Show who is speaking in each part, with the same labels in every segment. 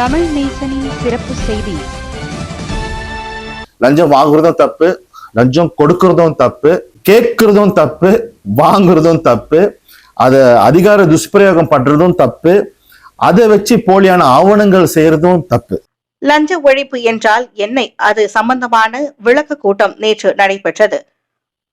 Speaker 1: தமிழ் நேசனின் சிறப்பு செய்தி.
Speaker 2: லஞ்சம் வாங்குறதும் தப்பு லஞ்சம் கொடுக்கறதும் தப்பு கேட்கறதும் தப்பு வாங்குறதும் தப்பு அதை அதிகார துஷ்பிரயோகம் பண்றதும் தப்பு அதை வச்சு போலியான ஆவணங்கள் செய்யறதும் தப்பு.
Speaker 3: லஞ்ச ஒழிப்பு என்றால் என்ன? அது சம்பந்தமான விளக்க கூட்டம் நேற்று நடைபெற்றது.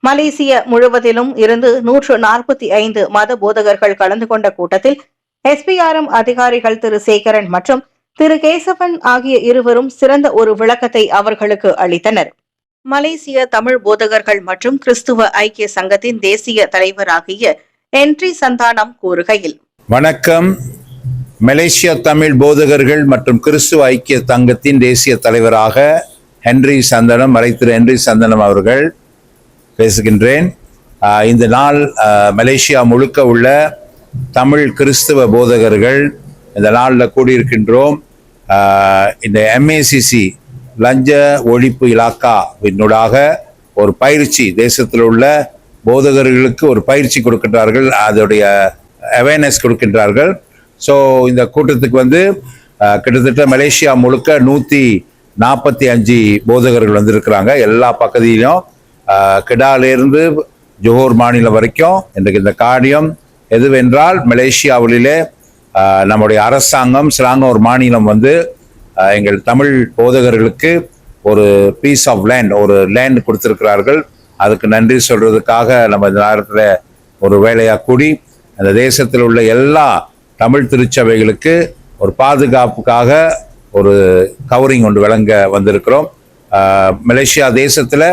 Speaker 3: மலேசிய முழுவதிலும் இருந்து நூற்று நாற்பத்தி ஐந்து மத போதகர்கள் கலந்து கொண்ட கூட்டத்தில் எஸ்பிஆர்எம் அதிகாரிகள் திரு சேகரன் மற்றும் திரு கேசவன் ஆகிய இருவரும் சிறந்த ஒரு விளக்கத்தை அவர்களுக்கு அளித்தனர். மலேசிய தமிழ் போதகர்கள் மற்றும் கிறிஸ்துவ ஐக்கிய சங்கத்தின் தேசிய தலைவராகிய என்ட்ரி சந்தானம் கூறுகையில்
Speaker 4: வணக்கம். மலேசிய தமிழ் போதகர்கள் மற்றும் கிறிஸ்துவ ஐக்கிய சங்கத்தின் தேசிய தலைவராக ஹென்றி சந்தனம் மறைத்திரு ஹென்றி சந்தனம் அவர்கள் பேசுகின்றேன். இந்த நாள் மலேசியா முழுக்க உள்ள தமிழ் கிறிஸ்துவ போதகர்கள் இந்த நாளில் கூடியிருக்கின்றோம். இந்த எம்ஏசிசி லஞ்ச ஒழிப்பு இலாக்கா இலாக்காவினூடாக ஒரு பயிற்சி தேசத்தில் உள்ள போதகர்களுக்கு ஒரு பயிற்சி கொடுக்கின்றார்கள் அதோடைய அவேர்னஸ் கொடுக்கின்றார்கள். ஸோ இந்த கூட்டத்துக்கு வந்து கிட்டத்தட்ட மலேசியா முழுக்க நூற்றி நாற்பத்தி அஞ்சு போதகர்கள் வந்திருக்கிறாங்க. எல்லா பகுதியிலும் கிடாலேருந்து கிடாலிருந்து ஜோஹர் மாநிலம் வரைக்கும் இன்றைக்கு இந்த காரியம் எதுவென்றால் மலேசியாவிலே நம்முடைய அரசாங்கம் சிலாங்கூர் மாநிலம் வந்து எங்கள் தமிழ் போதகர்களுக்கு ஒரு பீஸ் ஆஃப் லேண்ட் ஒரு லேண்ட் கொடுத்திருக்கிறார்கள். அதுக்கு நன்றி சொல்றதுக்காக நம்ம இந்த நேரத்தில் ஒரு வேலையாக கூடி அந்த தேசத்தில் உள்ள எல்லா தமிழ் திருச்சபைகளுக்கு ஒரு பாதுகாப்புக்காக ஒரு கவரிங் ஒன்று வழங்க வந்திருக்கிறோம். மலேசியா தேசத்தில்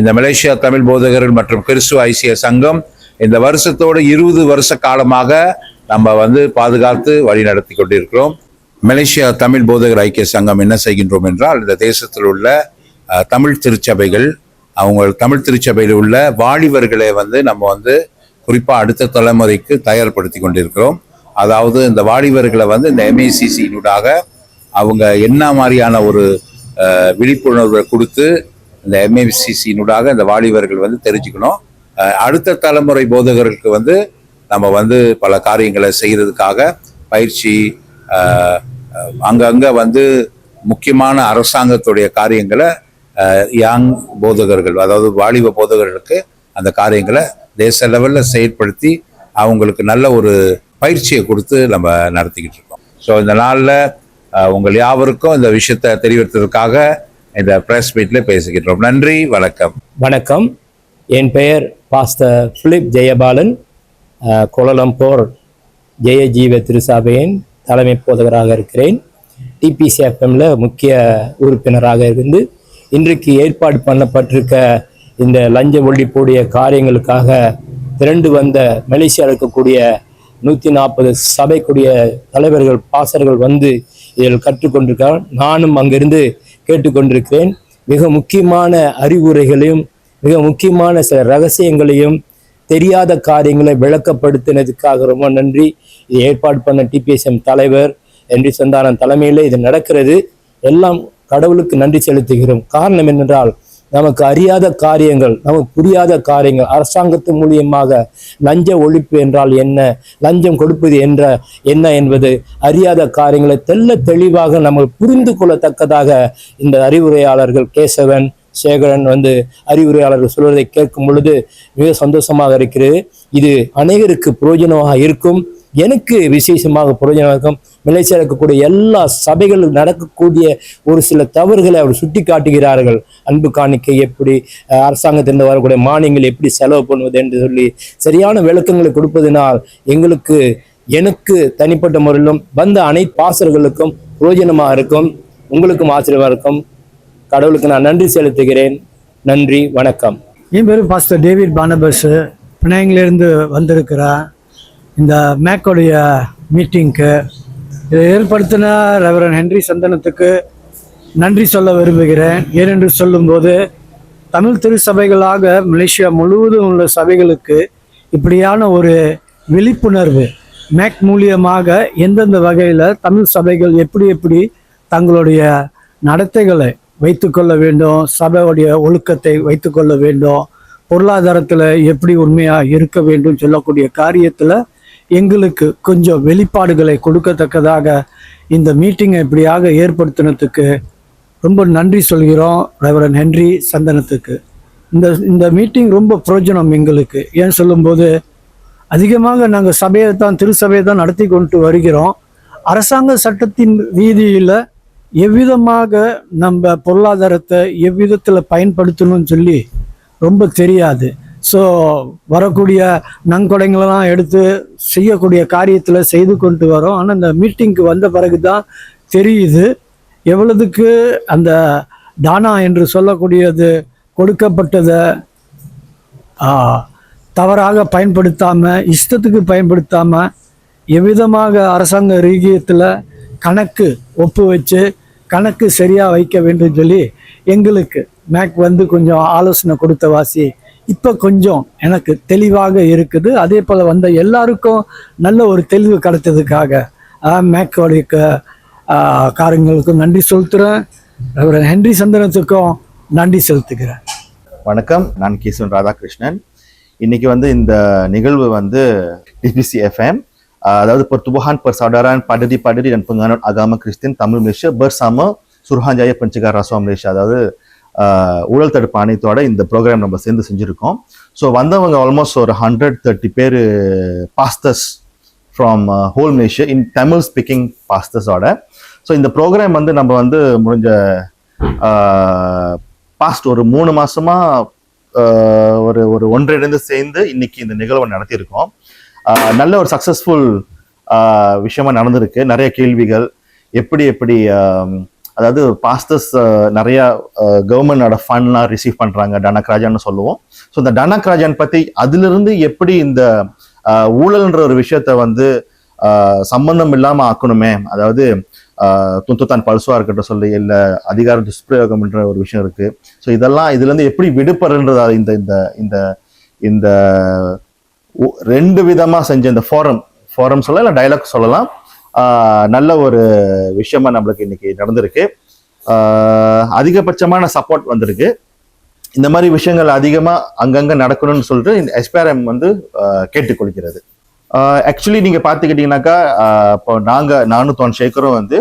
Speaker 4: இந்த மலேசியா தமிழ் போதகர்கள் மற்றும் கிறிஸ்துவ ஐசிய சங்கம் இந்த வருஷத்தோடு இருபது வருஷ காலமாக நம்ம வந்து பாதுகாத்து வழி நடத்தி கொண்டிருக்கிறோம். மலேசியா தமிழ் போதகர் ஐக்கிய சங்கம் என்ன செய்கின்றோம் என்றால் இந்த தேசத்தில் உள்ள தமிழ் திருச்சபைகள் அவங்க தமிழ் திருச்சபையில் உள்ள வாலிபர்களை வந்து நம்ம வந்து குறிப்பாக அடுத்த தலைமுறைக்கு தயார்படுத்தி கொண்டிருக்கிறோம். அதாவது இந்த வாலிபர்களை வந்து இந்த எம்ஏசிசியினூடாக அவங்க என்ன மாதிரியான ஒரு விழிப்புணர்வை கொடுத்து இந்த எம்ஏசிசியினூடாக இந்த வாலிபர்கள் வந்து தெரிஞ்சுக்கணும். அடுத்த தலைமுறை போதகர்களுக்கு வந்து நம்ம வந்து பல காரியங்களை செய்கிறதுக்காக பயிற்சி அங்கங்கே வந்து முக்கியமான அரசாங்கத்துடைய காரியங்களை யாங் போதகர்கள் அதாவது வாலிப போதகர்களுக்கு அந்த காரியங்களை தேச லெவலில் செயற்படுத்தி அவங்களுக்கு நல்ல ஒரு பயிற்சியை கொடுத்து நம்ம நடத்திக்கிட்டு இருக்கோம். ஸோ இந்த நாளில் உங்கள் யாவருக்கும் இந்த விஷயத்தை தெரிவித்ததற்காக இந்த ப்ரெஸ் மீட்டில் பேசுகின்றோம் நன்றி வணக்கம்.
Speaker 5: வணக்கம். என் பெயர் pastor Philip Jeyapalan. Kuala Lumpur Jeyajeeva திருசபையின் தலைமை போதகராக இருக்கிறேன். டிபிசிஎஃப்எம்ல முக்கிய உறுப்பினராக இருந்து இன்றைக்கு ஏற்பாடு பண்ணப்பட்டிருக்க இந்த லஞ்ச ஒழிப்புடைய காரியங்களுக்காக திரண்டு வந்த மலேசியா இருக்கக்கூடிய நூற்றி நாற்பது சபைக்குரிய தலைவர்கள் பாசர்கள் வந்து இதில் கற்றுக்கொண்டிருக்கிறார் நானும் அங்கிருந்து கேட்டுக்கொண்டிருக்கிறேன். மிக முக்கியமான அறிவுரைகளையும் மிக முக்கியமான சில ரகசியங்களையும் தெரியாத காரியங்களை விளக்கப்படுத்தினதுக்காக ரொம்ப நன்றி. இது ஏற்பாடு பண்ண டிபிஎஸ்எம் தலைவர் என்று சந்தானம் தலைமையில் இது நடக்கிறது. எல்லாம் கடவுளுக்கு நன்றி செலுத்துகிறோம். காரணம் என்னென்றால் நமக்கு அறியாத காரியங்கள் நமக்கு புரியாத காரியங்கள் அரசாங்கத்து மூலியமாக லஞ்ச ஒழிப்பு என்றால் என்ன லஞ்சம் கொடுப்பது என்ற என்ன என்பது அறியாத காரியங்களை தெல்ல தெளிவாக நம்ம புரிந்து கொள்ளத்தக்கதாக இந்த அறிவுரையாளர்கள் கேசவன் சேகரன் வந்து அறிவுரையாளர்கள் சொல்வதை கேட்கும் பொழுது மிக சந்தோஷமாக இருக்கிறது. இது அநேகருக்கு பிரயோஜனமாக இருக்கும். எனக்கு விசேஷமாக பிரயோஜனமாக இருக்கும். மலேசியா இருக்கக்கூடிய எல்லா சபைகளும் நடக்கக்கூடிய ஒரு சில தவறுகளை அவர் சுட்டி காட்டுகிறார்கள் அன்பு காணிக்கை எப்படி அரசாங்கத்திலிருந்து வரக்கூடிய மானியங்கள் எப்படி செலவு பண்ணுவது என்று சொல்லி சரியான விளக்கங்களை கொடுப்பதனால் எங்களுக்கு எனக்கு தனிப்பட்ட முறையிலும் வந்த அனைத்து பாசர்களுக்கும் பிரயோஜனமாக இருக்கும். உங்களுக்கும் ஆச்சரியமாக இருக்கும். கடவுளுக்கு நான் நன்றி செலுத்துகிறேன். நன்றி வணக்கம்.
Speaker 6: என் பேர் பாஸ்டர் டேவிட் பானபஸ் பினாங்கிலேருந்து வந்திருக்கிறேன் இந்த மேக்கோடைய மீட்டிங்க்கு இதை ஏற்படுத்தின ரெவரன் ஹென்றி சந்தனத்துக்கு நன்றி சொல்ல விரும்புகிறேன். ஏனென்று சொல்லும்போது தமிழ் திருச்சபைகளாக மலேசியா முழுவதும் உள்ள சபைகளுக்கு இப்படியான ஒரு விழிப்புணர்வு மேக் மூலியமாக எந்தெந்த வகையில் தமிழ் சபைகள் எப்படி எப்படி தங்களுடைய நடத்தைகளை வைத்துக்கொள்ள வேண்டும். சபையுடைய ஒழுக்கத்தை வைத்துக்கொள்ள வேண்டும். பொருளாதாரத்தில் எப்படி உண்மையாக இருக்க வேண்டும் சொல்லக்கூடிய காரியத்தில் எங்களுக்கு கொஞ்சம் வெளிப்பாடுகளை கொடுக்கத்தக்கதாக இந்த மீட்டிங்கை இப்படியாக ஏற்படுத்தினதுக்கு ரொம்ப நன்றி சொல்கிறோம் ரெவரன் ஹென்றி சந்தனத்துக்கு. இந்த இந்த மீட்டிங் ரொம்ப பிரயோஜனம் எங்களுக்கு. ஏன் சொல்லும்போது அதிகமாக நாங்கள் சபையை தான் திருச்சபையை தான் நடத்தி கொண்டு வருகிறோம். அரசாங்க சட்டத்தின் ரீதியில் எவ்விதமாக நம்ம பொருளாதாரத்தை எவ்விதத்தில் பயன்படுத்தணும்னு சொல்லி ரொம்ப தெரியாது. ஸோ வரக்கூடிய நன்கொடைங்களெல்லாம் எடுத்து செய்யக்கூடிய காரியத்தில் செய்து கொண்டு வரோம். ஆனால் இந்த மீட்டிங்க்கு வந்த பிறகு தான் தெரியுது. எவ்வளவுக்கு அந்த தானா என்று சொல்லக்கூடியது கொடுக்கப்பட்டதை தவறாக பயன்படுத்தாமல் இஷ்டத்துக்கு பயன்படுத்தாமல் எவ்விதமாக அரசாங்க ரீதியத்தில் கணக்கு ஒப்பு வச்சு கணக்கு சரியாக வைக்க வேண்டும் சொல்லி எங்களுக்கு மேக் வந்து கொஞ்சம் ஆலோசனை கொடுத்த வாசி. இப்போ கொஞ்சம் எனக்கு தெளிவாக இருக்குது. அதே போல் வந்த எல்லாருக்கும் நல்ல ஒரு தெளிவு கிடைத்ததுக்காக மேக்கோடைய காரங்களுக்கும் நன்றி செலுத்துகிறேன் ஹென்றி சந்தனத்துக்கும் நன்றி செலுத்துகிறேன்.
Speaker 2: வணக்கம். நான் கேசவன் ராதாகிருஷ்ணன். இன்றைக்கி வந்து இந்த நிகழ்வு வந்து டிபிசி எஃப்எம் Ah, aதாவது pertubuhan persaudaraan padri padri dan penganut agama Kristen Tamil Malaysia bersama Suruhanjaya Pencegah Rasuah Malaysia. அதாவது ஆஹ், ஊழல் தடுப்பு ஆணையத்தோட இந்த ப்ரோக்ராம் நம்ம சேர்ந்து செஞ்சுருக்கோம். ஸோ வந்தவங்க ஆல்மோஸ்ட் ஒரு ஹண்ட்ரட் தேர்ட்டி பேர் pastors from whole Malaysia in Tamil speaking பாஸ்தர்ஸோட so இந்த ப்ரோக்ராம் வந்து நம்ம வந்து முடிஞ்ச ah, பாஸ்ட் ஒரு மூணு மாசமா ah, ஒரு ஒரு ஒன்றிணைந்து சேர்ந்து இன்னைக்கு இந்த நிகழ்வை நடத்தியிருக்கோம். நல்ல ஒரு சக்ஸஸ்ஃபுல் விஷயமா நடந்திருக்கு. நிறைய கேள்விகள். எப்படி எப்படி அதாவது பாஸ்டர்ஸ் நிறைய கவர்மெண்டோட ஃபண்ட்லாம் ரிசீவ் பண்றாங்க டனக்ராஜான்னு சொல்லுவோம். ஸோ இந்த டனக்ராஜான் பத்தி அதிலிருந்து எப்படி இந்த ஊழல்ன்ற ஒரு விஷயத்த வந்து சம்பந்தம் இல்லாம ஆக்கணுமே? அதாவது ஆஹ், துந்துத்தான் பல்சுவா இருக்கட்டும் சொல்லி இல்ல அதிகார துஷ்பிரயோகம்ன்ற ஒரு விஷயம் இருக்கு. ஸோ இதெல்லாம் இதுல இருந்து எப்படி விடுபடுன்றதா இந்த இந்த இந்த இந்த ரெண்டு விதமாக செஞ்ச இந்த ஃபோரம் ஃபோரம் சொல்லலாம் இல்லை டைலாக் சொல்லலாம். நல்ல ஒரு விஷயமா நம்மளுக்கு இன்னைக்கு நடந்திருக்கு. அதிகபட்சமான சப்போர்ட் வந்திருக்கு. இந்த மாதிரி விஷயங்கள் அதிகமாக அங்கங்கே நடக்கணும்னு சொல்லிட்டு இந்த எஸ்பிஆர்எம் வந்து கேட்டுக்கொள்கிறது ஆக்சுவலி நீங்கள் பார்த்துக்கிட்டிங்கனாக்கா இப்போ நாங்கள் நானும் தோன் சேகரும் வந்து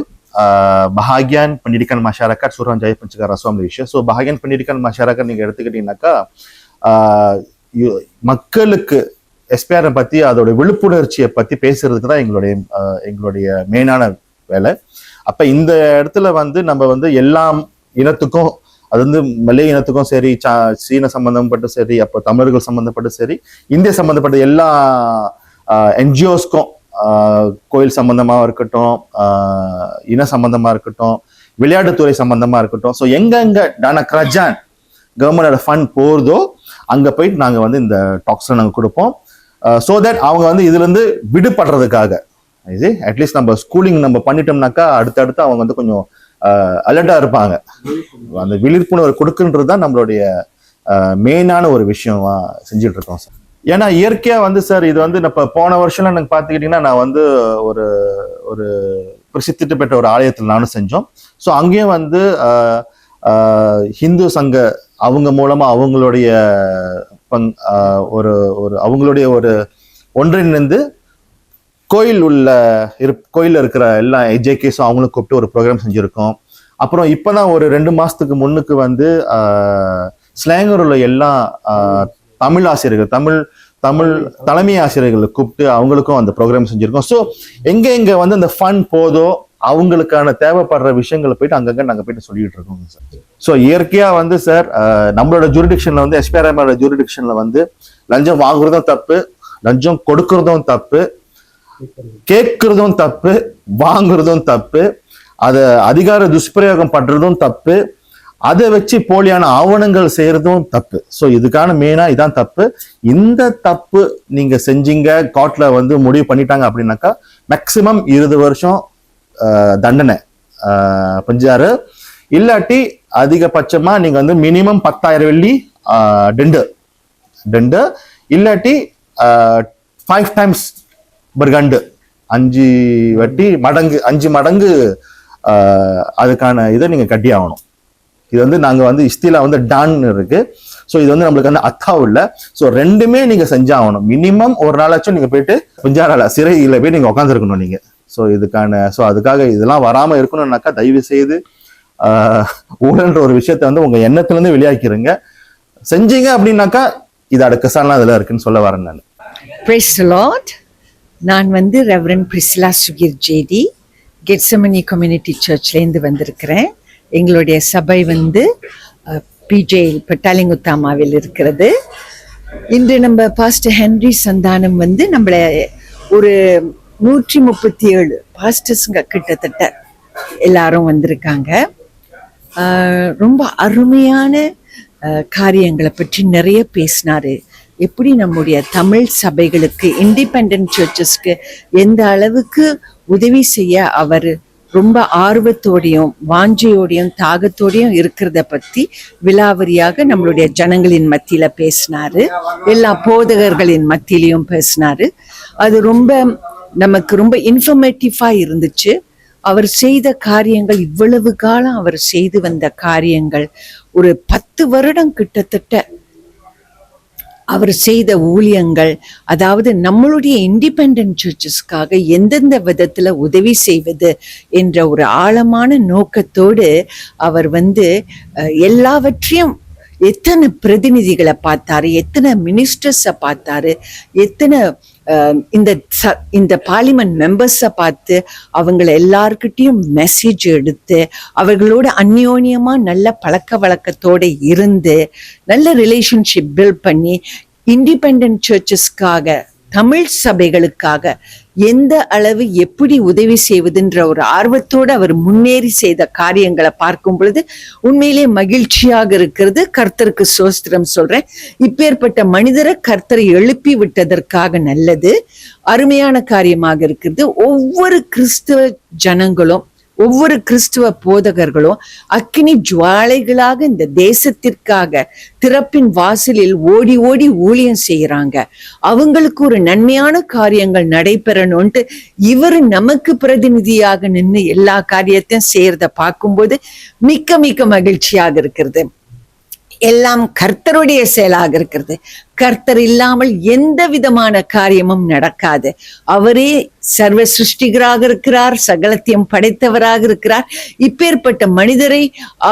Speaker 2: பஹாகியான் பண்ணிருக்கான் pendidikan masyarakat ஜெய Pencegah Rasuah விஷயம் ஸோ பஹாகியான் pendidikan masyarakat நீங்கள் எடுத்துக்கிட்டிங்கனாக்கா மக்களுக்கு எஸ்பிஆரை பற்றி அதோட விழிப்புணர்ச்சியை பற்றி பேசுறதுக்கு தான் எங்களுடைய எங்களுடைய மெயினான வேலை. அப்போ இந்த இடத்துல வந்து நம்ம வந்து எல்லாம் இனத்துக்கும் அது வந்து மலை இனத்துக்கும் சரி சா- சீன சம்பந்தப்பட்டும் சரி அப்போ தமிழர்கள் சம்பந்தப்பட்டும் சரி இந்திய சம்பந்தப்பட்ட எல்லா என்ஜிஓஸ்க்கும் கோயில் சம்பந்தமாக இருக்கட்டும் இன சம்பந்தமாக இருக்கட்டும் விளையாட்டுத்துறை சம்பந்தமாக இருக்கட்டும். ஸோ எங்கெங்க டானா கிரஜான் கவர்மெண்டோட ஃபண்ட் போகுதோ அங்கே போயிட்டு நாங்கள் வந்து இந்த டாக்ஸை நாங்கள் கொடுப்போம். Uh, ஸோ தட் அவங்க வந்து இதுலேருந்து விடுபடுறதுக்காக இது அட்லீஸ்ட் நம்ம ஸ்கூலிங் நம்ம பண்ணிட்டோம்னாக்கா அடுத்தடுத்து அவங்க வந்து கொஞ்சம் uh, அலர்ட்டாக இருப்பாங்க. அந்த விழிப்புணர்வு கொடுக்குன்றது தான் நம்மளுடைய uh, மெயினான ஒரு விஷயமா செஞ்சுட்டு இருக்கோம் சார் ஏன்னா இயற்கையாக வந்து சார் இது வந்து இப்போ போன வருஷம்லாம் எனக்கு பார்த்துக்கிட்டிங்கன்னா நான் வந்து ஒரு ஒரு பிரசித்திட்டு பெற்ற ஒரு ஆலயத்தில் நானும் செஞ்சோம். ஸோ அங்கேயும் வந்து ஹிந்து சங்க அவங்க மூலமாக அவங்களுடைய பங் ஒரு ஒரு அவங்களுடைய ஒரு ஒன்றிணைந்து கோயில் உள்ள இரு கோயிலில் இருக்கிற எல்லா எஜேகேஸும் அவங்களும் கூப்பிட்டு ஒரு ப்ரோக்ராம் செஞ்சுருக்கோம். அப்புறம் இப்போ தான் ஒரு ரெண்டு மாதத்துக்கு முன்னுக்கு வந்து ஸ்லேங்கர் உள்ள எல்லா தமிழ் ஆசிரியர்கள் தமிழ் தமிழ் தலைமை ஆசிரியர்களை கூப்பிட்டு அவங்களுக்கும் அந்த ப்ரோக்ராம் செஞ்சுருக்கோம். ஸோ எங்கே எங்கே வந்து அந்த ஃபன் போதோ அவங்களுக்கான தேவைப்படுற விஷயங்களை போயிட்டு அங்கங்க நாங்க போயிட்டு சொல்லிட்டு இருக்கோங்க சார். ஸோ இயற்கையா வந்து சார் நம்மளோட ஜூரிடிக்ஷன்ல வந்து எஸ்பிஆர்எம்மோட ஜூரிடிக்ஷன்ல வந்து லஞ்சம் வாங்குறதும் தப்பு லஞ்சம் கொடுக்கறதும் தப்பு கேட்கறதும் தப்பு வாங்குறதும் தப்பு அதை அதிகார துஷ்பிரயோகம் பண்றதும் தப்பு அதை வச்சு போலியான ஆவணங்கள் செய்யறதும் தப்பு. ஸோ இதுக்கான மெயினா இதான் தப்பு. இந்த தப்பு நீங்க செஞ்சீங்க கோர்ட்ல வந்து முடிவு பண்ணிட்டாங்க அப்படின்னாக்கா மேக்சிமம் இருபது வருஷம் தண்டனை. பஞ்சாறு இல்லாட்டி அதிகபட்சமா நீங்க வந்து மினிமம் பத்தாயிரம் வெள்ளி டெண்டு டெண்டு இல்லாட்டி ஃபைவ் டைம்ஸ் பர்கண்டு அஞ்சு வட்டி மடங்கு அஞ்சு மடங்கு அதுக்கான இதை நீங்க கட்டி ஆகணும் இது வந்து நாங்க வந்து இஸ்திலா வந்து டான் இருக்கு. ஸோ இது வந்து நம்மளுக்கு வந்து அத்தாவும் இல்லை. ஸோ ரெண்டுமே நீங்க செஞ்சாகணும். மினிமம் ஒரு நாளாச்சும் நீங்க போயிட்டு பிஞ்சாரால சிறையில போய் நீங்க உட்காந்துருக்கணும் நீங்க. ஸோ இதுக்கான ஸோ அதுக்காக இதெல்லாம் வராமல் இருக்கணும்னாக்கா தயவு செய்து ஊழல்ன்ற ஒரு விஷயத்த வந்து உங்கள் எண்ணத்துலேருந்து வெளியாக்கிருங்க. செஞ்சீங்க அப்படின்னாக்கா இது அடுக்கசாலாம் இதுல இருக்குன்னு சொல்ல வரேன் நான்.
Speaker 7: பிரைஸ் லார்ட் நான் வந்து reverend Priscilla Sukir JD Gethsemane community சர்ச்லேருந்து வந்திருக்கிறேன். எங்களுடைய சபை வந்து பிஜே பட்டாலிங்குத்தாமாவில் இருக்கிறது. இன்று நம்ம பாஸ்டர் ஹென்ரி சந்தானம் வந்து நம்மளை ஒரு நூற்றி முப்பத்தி ஏழு பாஸ்டர்ஸுங்க கிட்டத்தட்ட எல்லாரும் வந்திருக்காங்க. ரொம்ப அருமையான காரியங்களை பற்றி நிறைய பேசினாரு. எப்படி நம்முடைய தமிழ் சபைகளுக்கு இண்டிபெண்ட் சர்ச்சஸ்க்கு எந்த அளவுக்கு உதவி செய்ய அவர் ரொம்ப ஆர்வத்தோடையும் வாஞ்சையோடையும் தாகத்தோடையும் இருக்கிறத பற்றி விலாவரியாக நம்மளுடைய ஜனங்களின் மத்தியில் பேசினாரு. எல்லா போதகர்களின் மத்தியிலையும் பேசினாரு. அது ரொம்ப நமக்கு ரொம்ப இன்ஃபர்மேட்டிவா இருந்துச்சு. அவர் செய்த காரியங்கள் இவ்வளவு காலம் அவர் செய்து வந்த காரியங்கள் ஒரு பத்து வருடம் கிட்டத்தட்ட அவர் செய்த ஊழியங்கள் அதாவது நம்மளுடைய இண்டிபெண்ட் சர்ச்சஸ்க்காக எந்தெந்த விதத்துல உதவி செய்வது என்ற ஒரு ஆழமான நோக்கத்தோடு அவர் வந்து எல்லாவற்றையும் எத்தனை பிரதிநிதிகளை பார்த்தாரு எத்தனை மினிஸ்டர்ஸை பார்த்தாரு எத்தனை இந்த ச- இந்த பார்லிமெண்ட் மெம்பர்ஸை பார்த்து அவங்கள எல்லார்கிட்டையும் மெசேஜ் எடுத்து அவர்களோட அந்யோன்யமாக நல்ல பழக்க வழக்கத்தோட இருந்து நல்ல ரிலேஷன்ஷிப் பில்ட் பண்ணி இண்டிபெண்ட் சர்ச்சஸ்க்காக தமிழ் சபைகளுக்காக எந்த அளவு எப்படி உதவி செய்வதுன்ற ஒரு ஆர்வத்தோடு அவர் முன்னேறி செய்த காரியங்களை பார்க்கும் பொழுது உண்மையிலே மகிழ்ச்சியாக இருக்கிறது. கர்த்தருக்கு சோஸ்திரம் சொல்றேன். இப்பேற்பட்ட மனிதரை கர்த்தரை எழுப்பி விட்டதற்காக நல்லது. அருமையான காரியமாக இருக்கிறது. ஒவ்வொரு கிறிஸ்தவ ஜனங்களும் ஒவ்வொரு கிறிஸ்துவ போதகர்களும் அக்கினி ஜுவாலைகளாக இந்த தேசத்திற்காக திறப்பின் வாசலில் ஓடி ஓடி ஊழியம் செய்யறாங்க அவங்களுக்கு ஒரு நன்மையான காரியங்கள் நடைபெறணும்ட்டு இவர் நமக்கு பிரதிநிதியாக நின்று எல்லா காரியத்தையும் செய்யறத பார்க்கும்போது மிக்க மிக்க மகிழ்ச்சியாக இருக்கிறது. எல்லாம் கர்த்தருடைய செயலாக இருக்கிறது. கர்த்தர் இல்லாமல் எந்த விதமான காரியமும் நடக்காது. அவரே சர்வ சிருஷ்டிகராக இருக்கிறார் சகலத்தையும் படைத்தவராக இருக்கிறார். இப்பேற்பட்ட மனிதரை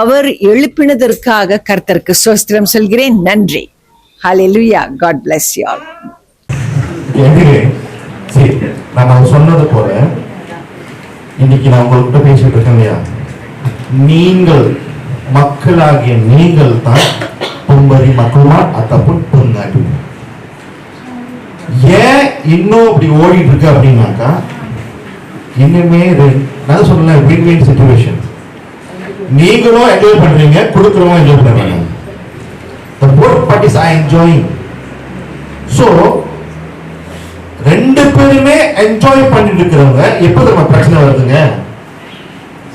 Speaker 7: அவர் எழுப்பினதற்காக கர்த்தருக்கு சோஸ்திரம் சொல்கிறேன். நன்றி. ஹalleluya காட் bless you all.
Speaker 8: சொன்னது போல இன்னைக்கு நான் உங்கள்கிட்ட பேசிட்டு இருக்கேன் இல்லையா? நீங்கள் மக்களாகிய நீங்கள் தான் பொம்பரி மக்களுமா அத்தப்பன் பொன்னாடி ஏன் இன்னும் அப்படி ஓடிட்டு இருக்கு அப்படின்னாக்கா இன்னுமே நான் சொல்லல வின் வின் சுச்சுவேஷன் நீங்களும் என்ஜாய் பண்றீங்க கொடுக்குறவங்க என்ஜாய் பண்றாங்க. The both parties are enjoying. So ரெண்டு பேருமே என்ஜாய் பண்ணிட்டு இருக்கிறவங்க எப்போ நம்ம பிரச்சனை வருதுங்க?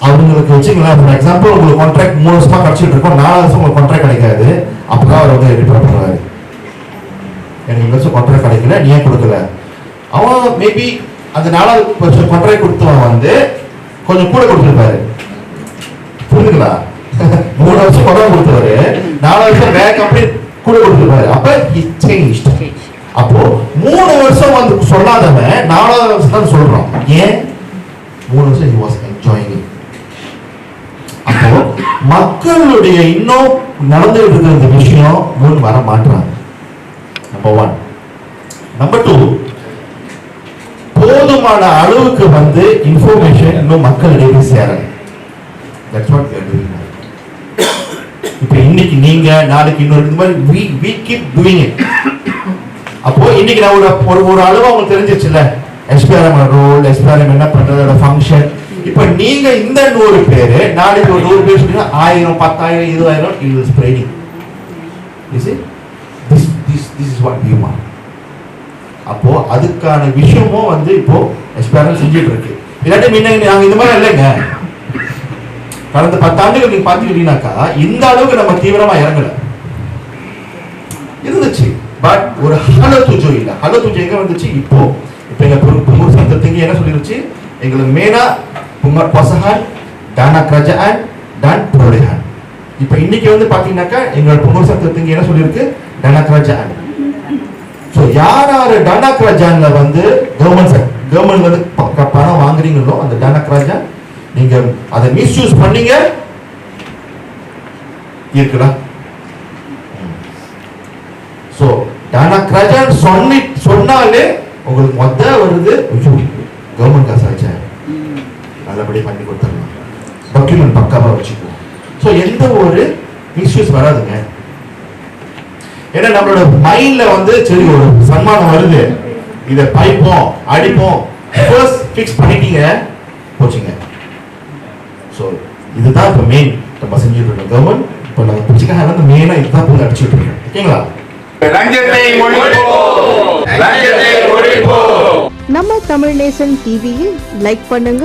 Speaker 8: அவங்களுக்கு வச்சுக்கலாம் ஃபார் எக்ஸாம்பிள் உங்களுக்கு கான்ட்ராக்ட் மூணு வருஷமா கிடைச்சிட்டு இருக்கோம் நாலு வருஷம் உங்களுக்கு கான்ட்ராக்ட் கிடைக்காது. அப்பதான் அவர் வந்து ரிப்பேர் பண்ணுறாரு எனக்கு இந்த வருஷம் கான்ட்ராக்ட் கிடைக்கல நீ ஏன் கொடுக்கல. அவன் மேபி அந்த நாலாவது வருஷம் கான்ட்ராக்ட் கொடுத்தவன் வந்து கொஞ்சம் கூட கொடுத்துருப்பாரு. புரியுதுங்களா மூணு வருஷம் குறைவா கொடுத்தவரு நாலு வருஷம் வேற கம்பெனி கூட கொடுத்துருப்பாரு. அப்ப சேஞ்ச் அப்போ மூணு வருஷம் வந்து சொல்லாதவன் நாலாவது வருஷம் தான் சொல்றோம் ஏன்? மூணு வருஷம் ஹி வாஸ் என்ஜாயிங் அப்போ மக்களுடைய இன்னும் நடந்துகிட்டு இருக்கிற இந்த விஷயம் முன் வர மாட்டாங்க நம்பர் ஒன் நம்பர் டூ போதுமான அளவுக்கு வந்து இன்ஃபர்மேஷன் இன்னும் மக்களிடையே சேரணும் தட்ஸ் இப்போ இன்னைக்கு நீங்க நாளைக்கு இன்னொரு இந்த மாதிரி வி we keep doing அப்போ இன்னைக்கு நான் ஒரு ஒரு அளவு உங்களுக்கு தெரிஞ்சிச்சுல எஸ்பிஆர்எம் ரோல் எஸ்பிஆர்எம் என்ன பண்றதோட ஃபங்க்ஷன் இப்போ நீங்க இந்த நூறு பேரு நாளைக்கு ஒரு நூறு பேர் சொன்னீங்கன்னா ஆயிரம் பத்தாயிரம் இருபதாயிரம் இது spreading is this this this is what you want அப்போ அதுக்கான விஷயமும் வந்து இப்போ எஸ்பிஆர்எம் செஞ்சுட்டு இருக்கு இல்லாட்டி முன்ன நாங்க இந்த மாதிரி இல்லைங்க. கடந்த பத்தாண்டுகள் நீங்க பாத்துக்கிட்டீங்கன்னாக்கா இந்த அளவுக்கு நம்ம தீவிரமா இறங்கல. இருந்துச்சு. பட் ஒரு ஹலோ துஜோ இல்ல. ஹலோ துஜோ எங்க வந்துச்சு? இப்போ. இப்போ எங்க புங்கூர் சந்தத்துக்கு என்ன சொல்லிருச்சு? எங்களுக்கு மெயினா புங்கர் பொசஹான் டானா கிரஜான் டான் புரோலிஹான் இப்போ இன்னைக்கு வந்து பாத்தீங்கன்னாக்கா எங்களோட பொங்கல் சட்டத்துக்கு என்ன சொல்லியிருக்கு? டனக்ராஜான் ஸோ யார் யார் டனா டனக்ராஜான்ல வந்து கவர்மெண்ட் கவர்மெண்ட் வந்து ப- பணம் வாங்குறீங்களோ அந்த டனா டனக்ராஜான் நீங்க அதை மிஸ்யூஸ் பண்ணீங்க. இருக்குடா ஸோ டனா டனக்ராஜான் சொன்னி சொன்னாலே உங்களுக்கு மொத்த வருது கவர்மெண்ட் காசு ஆச்சேன் நல்லபடியாக பண்ணி கொடுத்துடலாம் டாக்குமெண்ட் பக்காவாக வச்சுக்குவோம். ஸோ எந்த ஒரு மிஸ்யூஸ் வராதுங்க. ஏன்னா நம்மளோட மைண்ட்ல வந்து சரி ஒரு சன்மானம் வருது. இதை பைப்போம் அடிப்போம். ஃபர்ஸ்ட் ஃபிக்ஸ் பண்ணிட்டீங்க போச்சுங்க. ஸோ இதுதான் இப்போ மெயின் நம்ம செஞ்சுட்டு இருக்கோம் கவர்மெண்ட் இப்போ நம்ம பிடிச்சிக்காக வந்து மெயினாக இதுதான் போய் அடிச்சுட்டு இருக்கோம். ஓகேங்களா?
Speaker 9: நம்ம தமிழ் நேசன் டிவியில் லைக் பண்ணுங்க.